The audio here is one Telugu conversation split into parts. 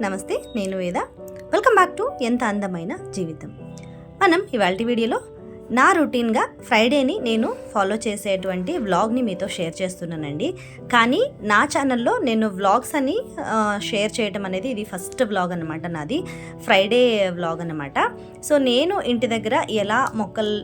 నమస్తే నేను వేద. వెల్కమ్ బ్యాక్ టు ఎంత అందమైన జీవితం. మనం ఇవాళ వీడియోలో నా రొటీన్గా ఫ్రైడేని నేను ఫాలో చేసేటువంటి వ్లాగ్ని మీతో షేర్ చేస్తున్నానండి. కానీ నా ఛానల్లో నేను వ్లాగ్స్ అని షేర్ చేయడం అనేది ఇది ఫస్ట్ వ్లాగ్ అనమాట నాది. ఫ్రైడే వ్లాగ్ అనమాట సో నేను ఇంటి దగ్గర ఎలా మొక్కలు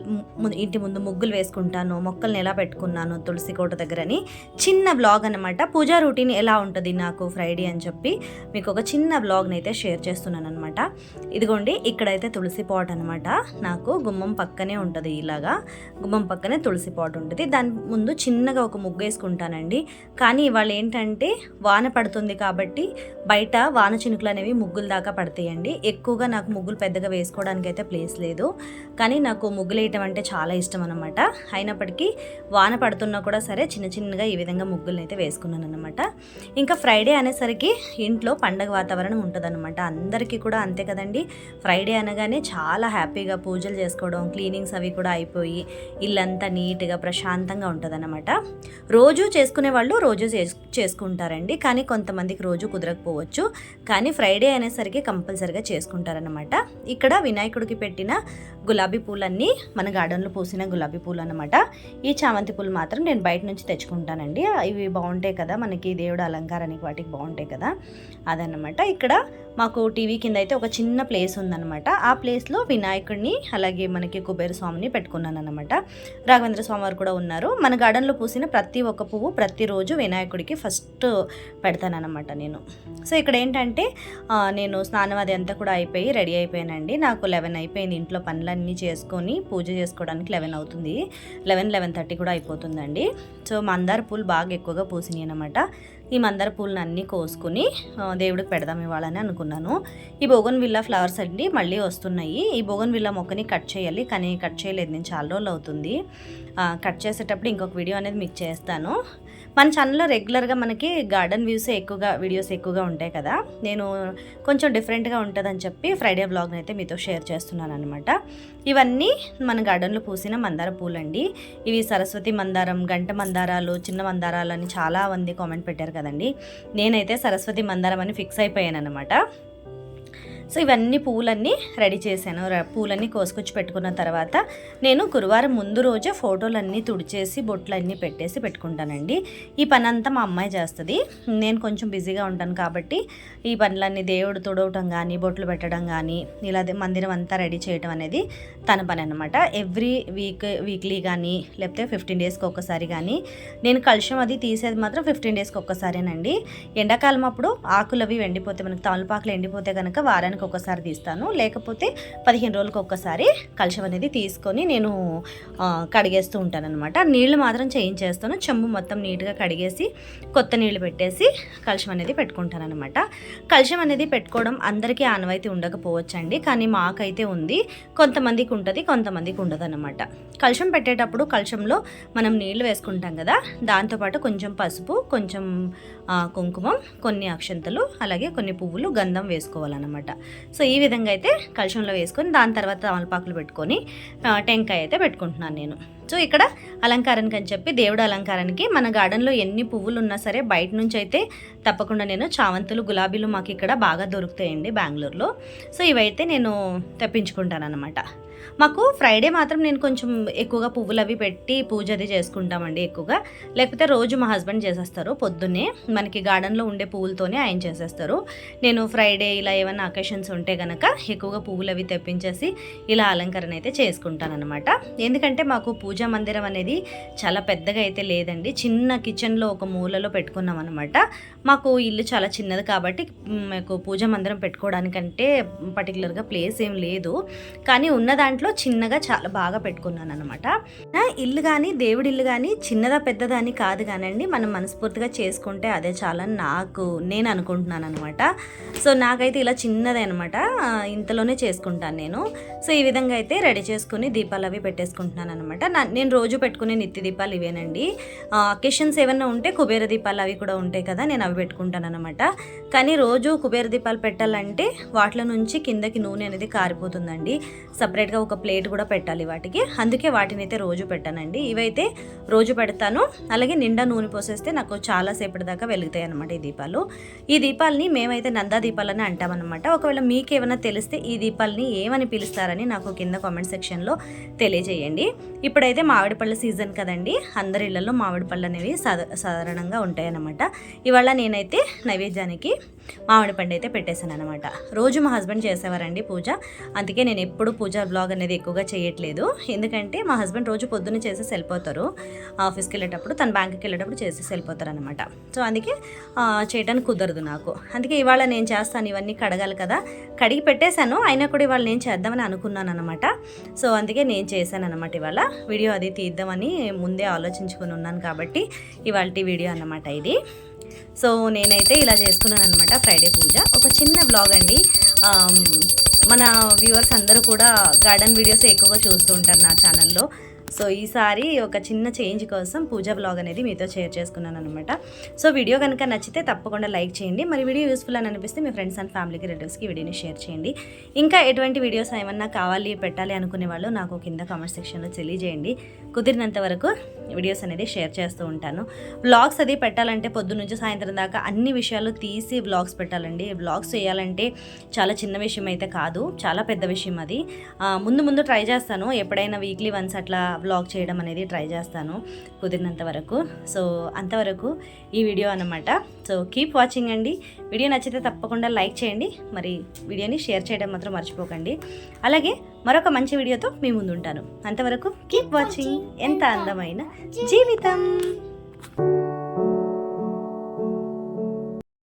ఇంటి ముందు ముగ్గులు వేసుకుంటాను మొక్కల్ని ఎలా పెట్టుకున్నాను తులసి కోట దగ్గరని చిన్న బ్లాగ్ అనమాట పూజా రొటీన్ ఎలా ఉంటుంది నాకు ఫ్రైడే అని చెప్పి మీకు ఒక చిన్న బ్లాగ్ని అయితే షేర్ చేస్తున్నాను అనమాట ఇదిగోండి ఇక్కడైతే తులసి పాట్ అనమాట నాకు గుమ్మం పక్కనే ఉంటుంది. ఇలాగా. గుమ్మం పక్కనే తులసి పాట్ ఉంటుంది. దాని ముందు చిన్నగా ఒక ముగ్గు వేసుకుంటానండి. కానీ ఇవాళ ఏంటంటే వాన పడుతుంది కాబట్టి బయట వాన చినుకులు అనేవి ముగ్గులు దాకా పడతాయండి. ఎక్కువగా నాకు ముగ్గులు పెద్దగా వేసుకోవడానికి అయితే ప్లేస్ లేదు. కానీ నాకు ముగ్గులు వేయటం అంటే చాలా ఇష్టం అనమాట అయినప్పటికీ వాన పడుతున్నా కూడా సరే చిన్న చిన్నగా ఈ విధంగా ముగ్గులను అయితే వేసుకున్నాను అనమాట ఇంకా ఫ్రైడే అనేసరికి ఇంట్లో పండగ వాతావరణం ఉంటుందన్నమాట. అందరికీ కూడా అంతే కదండి. ఫ్రైడే అనగానే చాలా హ్యాపీగా పూజలు చేసుకోవడం క్లీనింగ్స్ అవి కూడా అయిపోయి ఇల్లంతా నీట్గా ప్రశాంతంగా ఉంటుందన్నమాట. రోజు చేసుకునే వాళ్ళు రోజు చేసుకుంటారండి. కానీ కొంతమందికి రోజు కుదరకపోవచ్చు. కానీ ఫ్రైడే అనేసరికి కంపల్సరిగా చేసుకుంటారనమాట ఇక్కడ వినాయకుడికి పెట్టిన గులాబీ పూలన్నీ మన గార్డెన్లో పూసిన గులాబీ పూలు అనమాట ఈ చామంతి పూలు మాత్రం నేను బయట నుంచి తెచ్చుకుంటానండి. ఇవి బాగుంటాయి కదా మనకి దేవుడు అలంకారానికి వాటికి బాగుంటాయి కదా అదనమాట ఇక్కడ మాకు టీవీ కింద అయితే ఒక చిన్న ప్లేస్ ఉందన్నమాట. ఆ ప్లేస్లో వినాయకుడిని అలాగే మనకి కుబేర స్వామిని పెట్టుకున్నాను అనమాట రాఘవేంద్ర స్వామి వారు కూడా ఉన్నారు. మన గార్డెన్లో పూసిన ప్రతి ఒక్క పువ్వు ప్రతిరోజు వినాయకుడికి ఫస్ట్ పెడతానన్నమాట నేను. సో ఇక్కడ ఏంటంటే నేను స్నానం అది అంతా కూడా అయిపోయి రెడీ అయిపోయానండి. నాకు లెవెన్ అయిపోయింది ఇంట్లో పనులన్నీ చేసుకొని పూజ చేసుకోవడానికి లెవెన్ అవుతుంది. లెవెన్ లెవెన్ థర్టీ కూడా అయిపోతుందండి. సో మందార పూలు బాగా ఎక్కువగా పూసినాయి అనమాట ఈ మందార పూలను అన్నీ కోసుకుని దేవుడికి పెడదాం ఇవ్వాలని అనుకున్నాను. ఈ బోగన్ విల్లా ఫ్లవర్స్ అండి మళ్ళీ వస్తున్నాయి. ఈ బోగన్ విల్లా మొక్కని కట్ చేయాలి కానీ కట్ చేయలేదు నేను చాలా రోజులు అవుతుంది. కట్ చేసేటప్పుడు ఇంకొక వీడియో అనేది మీకు చేస్తాను. మన ఛానల్లో రెగ్యులర్గా మనకి గార్డెన్ వ్యూస్ ఎక్కువగా వీడియోస్ ఎక్కువగా ఉంటాయి కదా. నేను కొంచెం డిఫరెంట్గా ఉంటుందని చెప్పి ఫ్రైడే బ్లాగ్ని అయితే మీతో షేర్ చేస్తున్నాను అనమాట ఇవన్నీ మన గార్డెన్లో పూసిన మందార పూలండి. ఇవి సరస్వతి మందారం గంట మందారాలు చిన్న మందారాలు అని చాలా మంది కామెంట్ పెట్టారు కదండి. నేనైతే సరస్వతి మందారం అని ఫిక్స్ అయిపోయాను అనమాట సో ఇవన్నీ పూలన్నీ రెడీ చేశాను. పూలన్నీ కోసుకొచ్చి పెట్టుకున్న తర్వాత నేను గురువారం ముందు రోజే ఫోటోలన్నీ తుడిచేసి బొట్లన్నీ పెట్టేసి పెట్టుకుంటానండి. ఈ పని అంతా మా అమ్మాయి చేస్తుంది. నేను కొంచెం బిజీగా ఉంటాను కాబట్టి ఈ పనులన్నీ దేవుడు తుడవటం కానీ బొట్లు పెట్టడం కానీ ఇలా మందిరం అంతా రెడీ చేయడం అనేది తన పని అనమాట ఎవ్రీ వీక్ వీక్లీ కానీ లేకపోతే ఫిఫ్టీన్ డేస్కి ఒక్కసారి కానీ నేను కలుషం అది తీసేది మాత్రం ఫిఫ్టీన్ డేస్కి ఒక్కసారేనండి. ఎండాకాలం అప్పుడు ఆకులు అవి ఎండిపోతే మనకు తమలపాకులు ఎండిపోతే కనుక వారానికి ఒకసారి తీస్తాను. లేకపోతే పదిహేను రోజులకు ఒక్కసారి కలుషం అనేది తీసుకొని నేను కడిగేస్తూ ఉంటాను అనమాట నీళ్ళు మాత్రం చేయించేస్తాను చెంబు మొత్తం నీట్గా కడిగేసి కొత్త నీళ్ళు పెట్టేసి కలుషం అనేది పెట్టుకుంటాను అనమాట కలుషం అనేది పెట్టుకోవడం అందరికీ ఆనవాయితీ ఉండకపోవచ్చండి. కానీ మాకైతే ఉంది. కొంతమందికి ఉంటుంది కొంతమందికి ఉండదు అనమాట కలుషం పెట్టేటప్పుడు కలుషంలో మనం నీళ్ళు వేసుకుంటాం కదా దాంతోపాటు కొంచెం పసుపు కొంచెం కుంకుమం కొన్ని అక్షంతలు అలాగే కొన్ని పువ్వులు గంధం వేసుకోవాలన్నమాట. సో ఈ విధంగా అయితే కలుషంలో వేసుకొని దాని తర్వాత తమలపాకులు పెట్టుకొని టెంకాయ అయితే పెట్టుకుంటున్నాను నేను. సో ఇక్కడ అలంకారానికి అని చెప్పి దేవుడు అలంకారానికి మన గార్డెన్లో ఎన్ని పువ్వులు ఉన్నా సరే బయట నుంచి అయితే తప్పకుండా నేను చామంతులు గులాబీలు మాకు ఇక్కడ బాగా దొరుకుతాయండి బెంగళూరులో. సో ఇవైతే నేను తెప్పించుకుంటాను అనమాట మాకు ఫ్రైడే మాత్రం నేను కొంచెం ఎక్కువగా పువ్వులు అవి పెట్టి పూజ అది చేసుకుంటామండి ఎక్కువగా. లేకపోతే రోజు మా హస్బెండ్ చేసేస్తారు. పొద్దున్నే మనకి గార్డెన్లో ఉండే పువ్వులతోనే ఆయన చేసేస్తారు. నేను ఫ్రైడే ఇలా ఏమైనా అకేషన్స్ ఉంటే గనక ఎక్కువగా పువ్వులు అవి తెప్పించేసి ఇలా అలంకరణ అయితే చేసుకుంటానమాట ఎందుకంటే మాకు పూజా మందిరం అనేది చాలా పెద్దగా అయితే లేదండి. చిన్న కిచెన్లో ఒక మూలలో పెట్టుకున్నాం అనమాట మాకు ఇల్లు చాలా చిన్నది కాబట్టి మాకు పూజా మందిరం పెట్టుకోవడానికంటే పర్టికులర్గా ప్లేస్ ఏం లేదు. కానీ ఉన్న దాంట్లో చిన్నగా చాలా బాగా పెట్టుకున్నాను అనమాట ఇల్లు కానీ దేవుడి ఇల్లు కానీ చిన్నదా పెద్దదా అని కాదు కానండి మనం మనస్ఫూర్తిగా చేసుకుంటే అదే చాలా నాకు నేను అనుకుంటున్నాను అనమాట సో నాకైతే ఇలా చిన్నదే అనమాట ఇంతలోనే చేసుకుంటాను నేను. సో ఈ విధంగా అయితే రెడీ చేసుకుని దీపాలు అవి పెట్టేసుకుంటున్నాను అనమాట నా నేను రోజు పెట్టుకునే నిత్య దీపాలు ఇవేనండి. అకేషన్స్ ఏమైనా ఉంటే కుబేర దీపాలు అవి కూడా ఉంటాయి కదా నేను అవి పెట్టుకుంటాను అనమాట కానీ రోజు కుబేర దీపాలు పెట్టాలంటే వాటిలో నుంచి కిందకి నూనె అనేది కారిపోతుందండి. సపరేట్గా ఒక ప్లేట్ కూడా పెట్టాలి వాటికి. అందుకే వాటిని అయితే రోజు పెట్టానండి. ఇవైతే రోజు పెడతాను. అలాగే నిండా నూనె పోసేస్తే నాకు చాలా సేపటి దాకా వెలుగుతాయి అనమాట ఈ దీపాలు. ఈ దీపాలని మేమైతే నందా దీపాలని అంటామన్నమాట. ఒకవేళ మీకు ఏమైనా తెలిస్తే ఈ దీపాలని ఏమని పిలుస్తారని నాకు కింద కామెంట్ సెక్షన్లో తెలియజేయండి. ఇప్పుడైతే మామిడి పళ్ళ సీజన్ కదండి. అందరి ఇళ్ళలో మామిడి పళ్ళు అనేవి సాధ- సాధారణంగా ఉంటాయన్నమాట. ఇవాళ నేనైతే నైవేద్యానికి మామిడి పండు అయితే పెట్టేశాను అనమాట రోజు మా హస్బెండ్ చేసేవారండి పూజ. అందుకే నేను ఎప్పుడు పూజ బ్లాగ్ అనేది ఎక్కువగా చేయట్లేదు. ఎందుకంటే మా హస్బెండ్ రోజు పొద్దున్న చేసేసి వెళ్ళిపోతారు. ఆఫీస్కి వెళ్ళేటప్పుడు తన బ్యాంక్కి వెళ్ళేటప్పుడు చేసేసి వెళ్ళిపోతారు అనమాట సో అందుకే చేయడానికి కుదరదు నాకు. అందుకే ఇవాళ నేను చేస్తాను ఇవన్నీ కడగాలి కదా. కడిగి పెట్టేశాను. అయినా కూడా ఇవాళ నేను చేద్దామని అనుకున్నాను అనమాట సో అందుకే నేను చేశాను అనమాట ఇవాళ. వీడియో అది తీద్దామని ముందే ఆలోచించుకుని ఉన్నాను కాబట్టి ఇవాళ వీడియో అన్నమాట ఇది. సో నేనైతే ఇలా చేసుకున్నాను అనమాట ఫ్రైడే పూజ. ఒక చిన్న బ్లాగ్ అండి. మన వ్యూవర్స్ అందరూ కూడా గార్డెన్ వీడియోస్ ఎక్కువగా చూస్తూ ఉంటారు నా ఛానల్లో సో ఈసారి ఒక చిన్న చేంజ్ కోసం పూజ బ్లాగ్ అనేది మీతో షేర్ చేసుకున్నాను అనమాట సో వీడియో కనుక నచ్చితే తప్పకుండా లైక్ చేయండి. మరి వీడియో యూస్ఫుల్ అని అనిపిస్తే మీ ఫ్రెండ్స్ అండ్ ఫ్యామిలీకి రిలేటివ్స్కి వీడియోని షేర్ చేయండి. ఇంకా ఎటువంటి వీడియోస్ ఏమన్నా కావాలి పెట్టాలి అనుకునే వాళ్ళు నాకు కింద కామెంట్ సెక్షన్లో తెలియజేయండి. కుదిరినంత వరకు వీడియోస్ అనేది షేర్ చేస్తూ ఉంటాను. వ్లాగ్స్ అది పెట్టాలంటే పొద్దు నుంచి సాయంత్రం దాకా అన్ని విషయాలు తీసి వ్లాగ్స్ పెట్టాలండి. వ్లాగ్స్ చేయాలంటే చాలా చిన్న విషయం అయితే కాదు చాలా పెద్ద విషయం అది. ముందు ముందు ట్రై చేస్తాను. ఎప్పుడైనా వీక్లీ వన్స్ అట్లా వ్లాగ్ చేయడం అనేది ట్రై చేస్తాను కుదిరినంత వరకు. సో అంతవరకు ఈ వీడియో అన్నమాట. సో కీప్ వాచింగ్ అండి. వీడియో నచ్చితే తప్పకుండా లైక్ చేయండి. మరి వీడియోని షేర్ చేయడం మాత్రం మర్చిపోకండి. అలాగే మరొక మంచి వీడియోతో మీ ముందు ఉంటాను అంతవరకు కీప్ వాచింగ్ ఎంత అందమైన జీవితం.